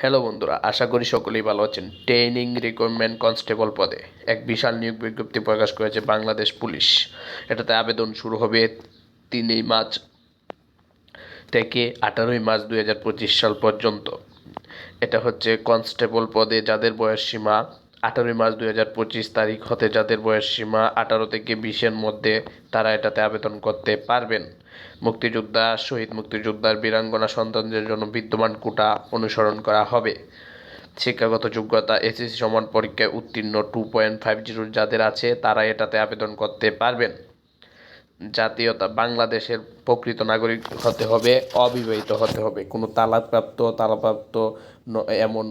Hello বন্ধুরা, আশা করি সকলেই ভালো আছেন। ট্রেনিং রিক্রুটমেন্ট কনস্টেবল পদে এক বিশাল নিয়োগ বিজ্ঞপ্তি প্রকাশ করেছে বাংলাদেশ পুলিশ। এটাতে আবেদন শুরু হবে তিনই মার্চ থেকে আঠারোই মার্চ দুই হাজার পঁচিশ সাল পর্যন্ত। এটা হচ্ছে কনস্টেবল পদে যাদের বয়স সীমা আঠারোই মার্চ দুই হাজার পঁচিশ তারিখ হতে যাদের বয়স সীমা আঠারো থেকে বিশের মধ্যে তারা এটাতে আবেদন করতে পারবেন। মুক্তিযোদ্ধা, শহীদ মুক্তিযোদ্ধার বীরাঙ্গনা সন্তানদের জন্য বিদ্যমান কোটা অনুসরণ করা হবে। শিক্ষাগত যোগ্যতা এসএসসি সমান পরীক্ষায় উত্তীর্ণ টু পয়েন্ট ফাইভ জিরোর যাদের আছে, তারা এটাতে আবেদন করতে পারবেন। জাতীয়তা বাংলাদেশের প্রকৃত নাগরিক হতে হবে, অবিবাহিত হতে হবে। কোনো তালাকপ্রাপ্ত তালাপ্রাপ্ত এমন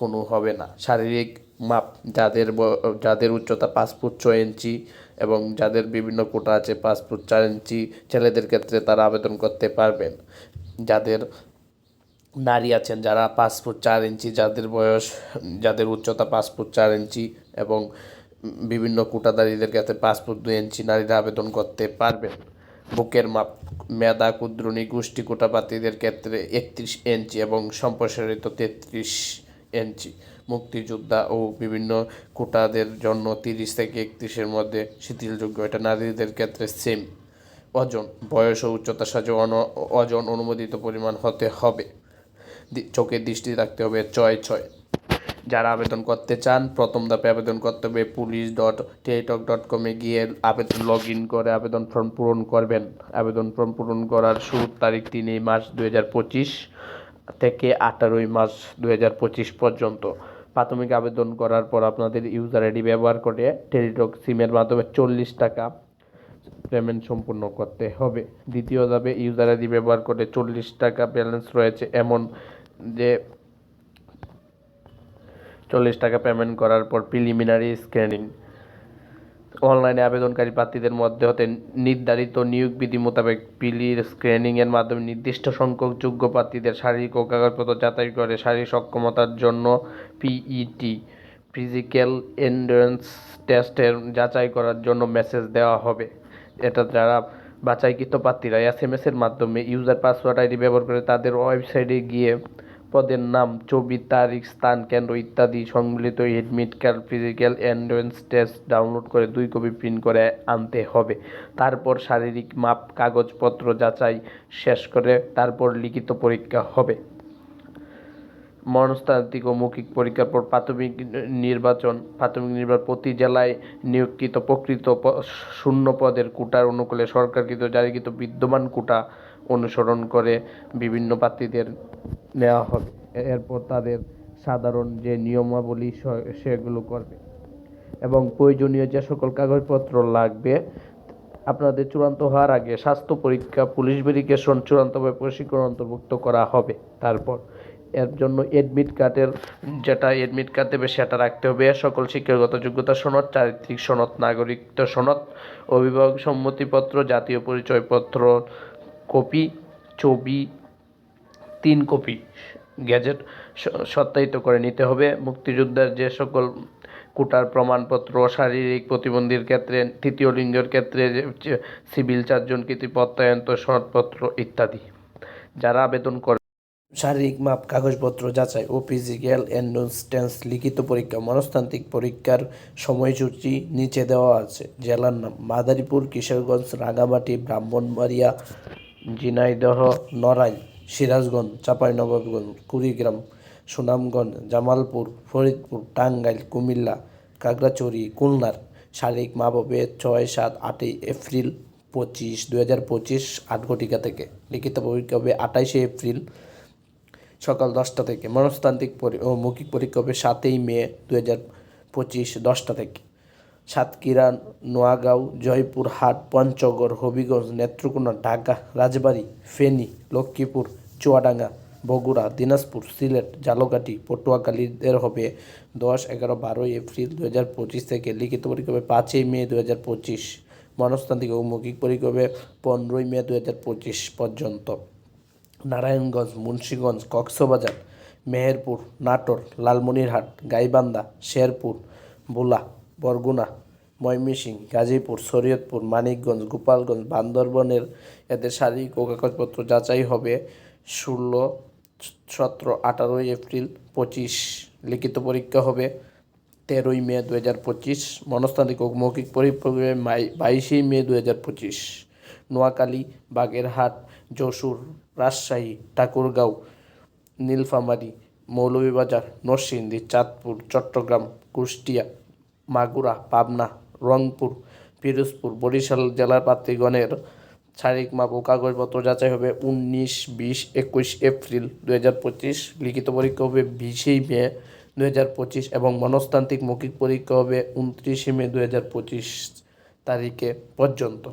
কোনো হবে না। শারীরিক মাপ, যাদের যাদের উচ্চতা পাঁচ ফুট ছয় ইঞ্চি এবং যাদের বিভিন্ন কোটা আছে পাঁচ ফুট চার ইঞ্চি, ছেলেদের ক্ষেত্রে তারা আবেদন করতে পারবেন। যাদের নারী আছেন যারা পাঁচ ফুট চার ইঞ্চি, যাদের বয়স, যাদের উচ্চতা পাঁচ ফুট চার ইঞ্চি এবং বিভিন্ন কোটাদারীদের ক্ষেত্রে পাঁচ ফুট দুই ইঞ্চি নারীরা আবেদন করতে পারবেন। বুকের মাপ, মেধা কুদ্রুণী গোষ্ঠী কোটাপাতিদের ক্ষেত্রে একত্রিশ ইঞ্চি এবং সম্প্রসারিত তেত্রিশ ইঞ্চি মুক্তিযোদ্ধা ও বিভিন্ন কোটাদের জন্য তিরিশ থেকে একত্রিশের মধ্যে শিথিলযোগ্য এটা নারীদের ক্ষেত্রে সেম ওজন, বয়স ও উচ্চতার সাথে ওজন অনুমোদিত পরিমাণ হতে হবে। চোখের দৃষ্টি রাখতে হবে ছয় ছয়। যারা আবেদন করতে চান, প্রথম ধাপে আবেদন করতে হবে পুলিশ ডট টেলিটক ডট কমে গিয়ে আবেদন লগ ইন করে আবেদন ফর্ম পূরণ করবেন। আবেদন ফর্ম পূরণ করার শুরুর তারিখ তিনই মার্চ দু হাজার পঁচিশ। থেকে আঠারোই মার্চ দু হাজার পঁচিশ পর্যন্ত। প্রাথমিক আবেদন করার পর আপনাদের ইউজার আইডি ব্যবহার করে টেলিটক সিমের মাধ্যমে চল্লিশ টাকা পেমেন্ট সম্পূর্ণ করতে হবে। দ্বিতীয় ধাপে ইউজার আইডি ব্যবহার করে চল্লিশ টাকা ব্যালেন্স রয়েছে। এমন যে চল্লিশ টাকা পেমেন্ট করার পর প্রিলিমিনারি স্ক্যানিং অনলাইনে আবেদনকারী প্রার্থীদের মধ্যে হতে নির্ধারিত নিয়োগ বিধি মোতাবেক পিলির স্ক্রিনিংয়ের মাধ্যমে নির্দিষ্ট সংখ্যক যোগ্য প্রার্থীদের শারীরিক ও কাগজপত্র যাচাই করে শারীরিক সক্ষমতার জন্য পিইটি ফিজিক্যাল এন্ডুরেন্স টেস্টের যাচাই করার জন্য মেসেজ দেওয়া হবে। এটা যারা বাছাইকৃত প্রার্থীরা এস এম এর মাধ্যমে ইউজার পাসওয়ার্ড আইডি ব্যবহার করে তাদের ওয়েবসাইটে গিয়ে পদের নাম, ছবি, তারিখ, স্থান, কেন্দ্র ইত্যাদি সম্মিলিত admit card physical endurance test download করে দুই কপি প্রিন্ট করে আনতে হবে। তারপর শারীরিক মাপ, কাগজপত্র যাচাই শেষ করে তারপর লিখিত পরীক্ষা হবে। মনস্তাত্ত্বিক ও মৌখিক পরীক্ষার পর প্রাথমিক নির্বাচন প্রাথমিক নির্বাচন প্রতি জেলায় নিয়োগকৃত প্রকৃত শূন্য পদের কোটার অনুকূলে সরকারকৃত জারিকৃত বিদ্যমান কোটা অনুসরণ করে বিভিন্ন প্রার্থীদের নেওয়া হবে। এরপর তাদের সাধারণ যে নিয়মাবলী সেগুলো করবে। এবং প্রয়োজনীয় যে সকল কাগজপত্র লাগবে, আপনাদের চূড়ান্ত হওয়ার আগে স্বাস্থ্য পরীক্ষা, পুলিশ ভেরিফিকেশন, চূড়ান্তভাবে প্রশিক্ষণ অন্তর্ভুক্ত করা হবে। তারপর এর জন্য এডমিট কার্ডের যেটা এডমিট কার্ড দেবে, সেটা রাখতে হবে। সকল শিক্ষাগত যোগ্যতা সনদ, চারিত্রিক সনদ, নাগরিকত্ব সনদ, অভিভাবক সম্মতিপত্র, জাতীয় পরিচয়পত্র কপি, ছবি, তিন কপি গ্যাজেট সত্যায়িত করে নিতে হবে। মুক্তিযোদ্ধার যে সকল কোটার প্রমাণপত্র, শারীরিক প্রতিবন্ধীর ক্ষেত্রে, তৃতীয় লিঙ্গের ক্ষেত্রে সিভিল চারজন কৃতি প্রত্যয়ন্ত সনদপত্র ইত্যাদি। যারা আবেদন করে শারীরিক মাপ, কাগজপত্র যাচাই ও ফিজিক্যাল এন্ডোস্টেন্স লিখিত পরীক্ষা, মনস্তান্ত্রিক পরীক্ষার সময়সূচি নিচে দেওয়া আছে। জেলার নাম, মাদারীপুর, কিশোরগঞ্জ রাঙামাটি ব্রাহ্মণবাড়িয়া ঝিনাইদহ, নড়াইল, সিরাজগঞ্জ, চাঁপাইনবাবগঞ্জ, কুড়িগ্রাম, সুনামগঞ্জ, জামালপুর, ফরিদপুর, টাঙ্গাইল, কুমিল্লা, খাগড়াছড়ি, খুলনার শারীরিক মাপ হবে ছয় সাত আটই এপ্রিল পঁচিশ দু হাজার পঁচিশ আট ঘটিকা থেকে। লিখিত পরীক্ষা হবে আঠাইশে এপ্রিল সকাল দশটা থেকে। মনস্তান্ত্রিক ও মৌখিক পরীক্ষা হবে সাতই মে দু হাজার পঁচিশ দশটা থেকে। সাতক্ষীরা, নোয়াগাঁও, জয়পুরহাট, পঞ্চগড়, হবিগঞ্জ, নেত্রকোনা, ঢাকা, রাজবাড়ী, ফেনী, লক্ষ্মীপুর, চুয়াডাঙ্গা, বগুড়া, দিনাজপুর, সিলেট ঝালকাঠি পটুয়াখালীদের হবে দশ, এগারো বারোই এপ্রিল দু হাজার পঁচিশ থেকে লিখিত পরীক্ষা হবে পাঁচই মে দু হাজার পঁচিশ। মনস্তান্ত্রিক ও মৌখিক পরীক্ষা হবে পনেরোই মে দু হাজার পঁচিশ পর্যন্ত। নারায়ণগঞ্জ, মুন্সীগঞ্জ, কক্সবাজার, মেহেরপুর, নাটোর, লালমনিরহাট, গাইবান্ধা, শেরপুর, ভোলা বরগুনা ময়মনসিংহ গাজীপুর শরীয়তপুর মানিকগঞ্জ, গোপালগঞ্জ বান্দরবনের এদের শারীরিক ও কাগজপত্র যাচাই হবে ষোলো সতেরো আঠারোই এপ্রিল পঁচিশ। লিখিত পরীক্ষা হবে তেরোই মে দু হাজার পঁচিশ মনস্তান্ত্রিক ও মৌখিক পরীক্ষা বাইশেই মে দু হাজার পঁচিশ। নোয়াখালী বাগেরহাট যশোর রাজশাহী ঠাকুরগাঁও নীলফামারী মৌলভীবাজার নরসিংদী, চাঁদপুর, চট্টগ্রাম, কুষ্টিয়া। মাগুরা, পাবনা, রংপুর, পিরোজপুর, বরিশাল জেলার প্রার্থীগণের শারীরিক মাপ ও কাগজপত্র যাচাই হবে উনিশ, বিশ, একুশ এপ্রিল দু হাজার পঁচিশ। লিখিত পরীক্ষা হবে বিশেই মে দু হাজার পঁচিশ এবং মনস্তান্ত্রিক মৌখিক পরীক্ষা হবে উনত্রিশে মে দু হাজার পঁচিশ তারিখে পর্যন্ত।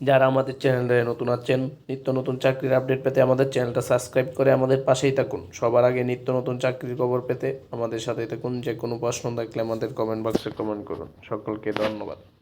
যারা আমাদের চ্যানেলে নতুন আছেন, নিত্য নতুন চাকরির আপডেট পেতে আমাদের চ্যানেলটা সাবস্ক্রাইব করে আমাদের পাশেই থাকুন। সবার আগে নিত্য নতুন চাকরির খবর পেতে আমাদের সাথেই থাকুন। যে কোনো প্রশ্ন থাকলে আমাদের কমেন্ট বক্সে কমেন্ট করুন। সকলকে ধন্যবাদ।